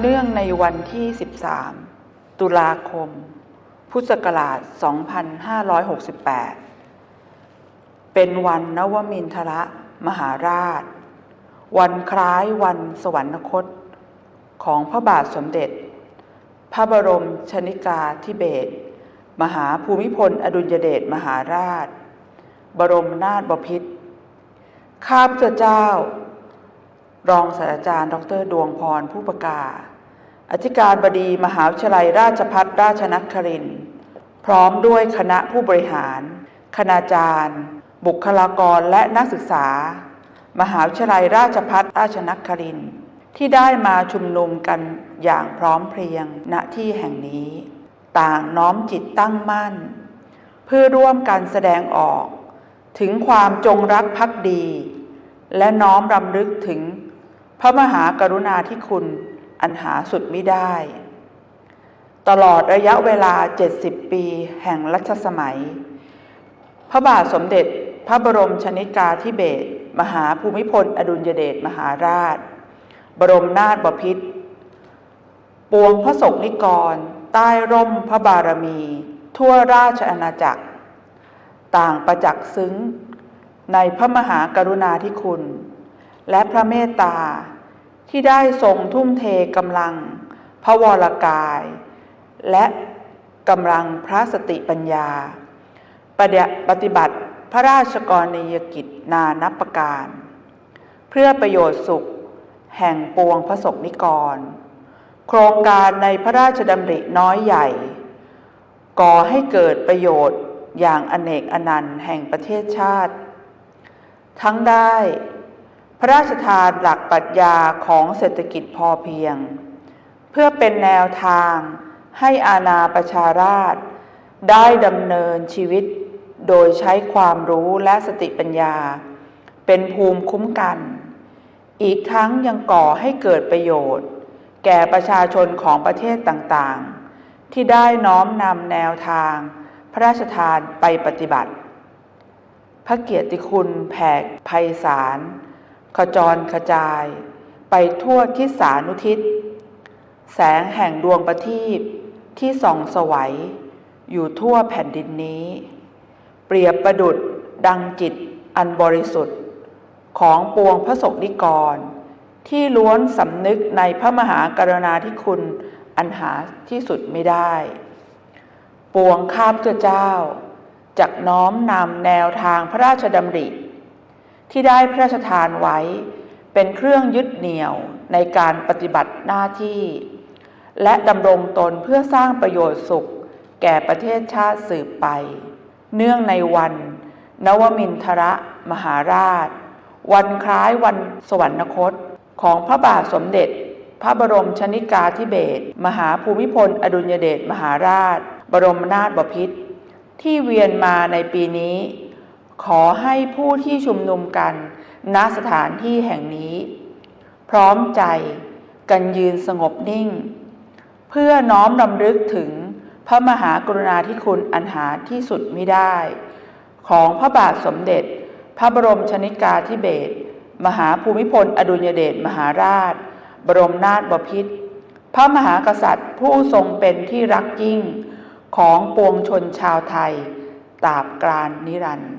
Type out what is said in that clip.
เนื่องในวันที่ 13 ตุลาคม พุทธศักราช 2568 เป็นวันนวมินทรมหาราช วันคล้ายวันสวรรคต ของพระบาทสมเด็จ พระบรมชนิกาธิเบศรมหาภูมิพล อดุลยเดชมหาราช บรมนาถบพิตรข้าพเจ้า รองศาสตราจารย์ ดร ดวงพรผู้ประกาศอธิการบดีมหาวิทยาลัยราชภัฏราชนครินพร้อมด้วยคณะผู้บริหาร คณาจารย์ บุคลากรและนักศึกษา มหาวิทยาลัยราชภัฏราชนครินที่ได้มาชุมนุมกันอย่างพร้อมเพรียงณที่แห่งนี้ ต่างน้อมจิตตั้งมั่น เพื่อร่วมกันแสดงออก ถึงความจงรักภักดี และน้อมรำลึกถึง พระมหากรุณาธิคุณอันหาสุดมิได้ ตลอดระยะเวลา 70 ปีแห่งรัชสมัย พระบาทสมเด็จพระบรมชนิกาธิเบศรมหาภูมิพล อดุลยเดชมหาราช บรมนาถบพิตรปวงพระศกนิกร ใต้ร่มพระบารมี ทั่วราชอาณาจักร ต่างประจักษ์ซึ้งในพระมหากรุณาธิคุณ และพระเมตตา ที่ได้ทรงทุ่มเทกำลัง พระวรกาย และกำลังพระสติปัญญา ปฏิบัติพระราชกรณียกิจนานับประการ เพื่อประโยชน์สุข แห่งปวงพระศกนิกร โครงการในพระราชดำริน้อยใหญ่ ก่อให้เกิดประโยชน์อย่างอเนกอนันต์แห่งประเทศชาติ ทั้งได้ พระราชทานหลักปรัชญาของเศรษฐกิจพอเพียง เพื่อเป็นแนวทางให้อาณาประชาราช ได้ดำเนินชีวิตโดยใช้ความรู้และสติปัญญา เป็นภูมิคุ้มกัน อีกทั้งยังก่อให้เกิดประโยชน์ แก่ประชาชนของประเทศต่างๆ ที่ได้น้อมนำแนวทาง พระราชทานไปปฏิบัติ พระเกียรติคุณแผ่ไพศาล ขจรขจาย ไปทั่วทิศานุทิศ แสงแห่งดวงประทีปที่ส่องสวัย อยู่ทั่วแผ่นดินนี้ เปรียบประดุดดังจิตอันบริสุทธิ์ ของปวงพระศกนิกร ที่ล้วนสำนึกในพระมหากรุณาธิคุณอันหาที่สุดไม่ได้ ปวงข้าพเจ้า จากน้อมนำแนวทางพระราชดำริ ที่ได้พระราชทานไว้ เป็นเครื่องยึดเหนี่ยวในการปฏิบัติหน้าที่ และดำรงตนเพื่อสร้างประโยชน์สุข แก่ประเทศชาติสืบไป เนื่องในวัน นวมินทรมหาราช วันคล้ายวันสวรรคตของพระบาทสมเด็จ พระบรมชนิกาธิเบศรมหาภูมิพล อดุลยเดชมหาราช บรมนาถบพิตรที่เวียนมาในปีนี้ ขอให้ผู้ที่ชุมนุมกันณสถานที่แห่งนี้ พร้อมใจกันยืนสงบนิ่ง เพื่อน้อมรำลึกถึงพระมหากรุณาธิคุณอันหาที่สุดไม่ได้ ของพระบาทสมเด็จ พระบรมชนิกาธิเบศรมหาภูมิพล อดุลยเดชมหาราช บรมนาถบพิตรพระมหากษัตริย์ผู้ทรงเป็นที่รักยิ่งของปวงชนชาวไทย ตราบกรานนิรันดร์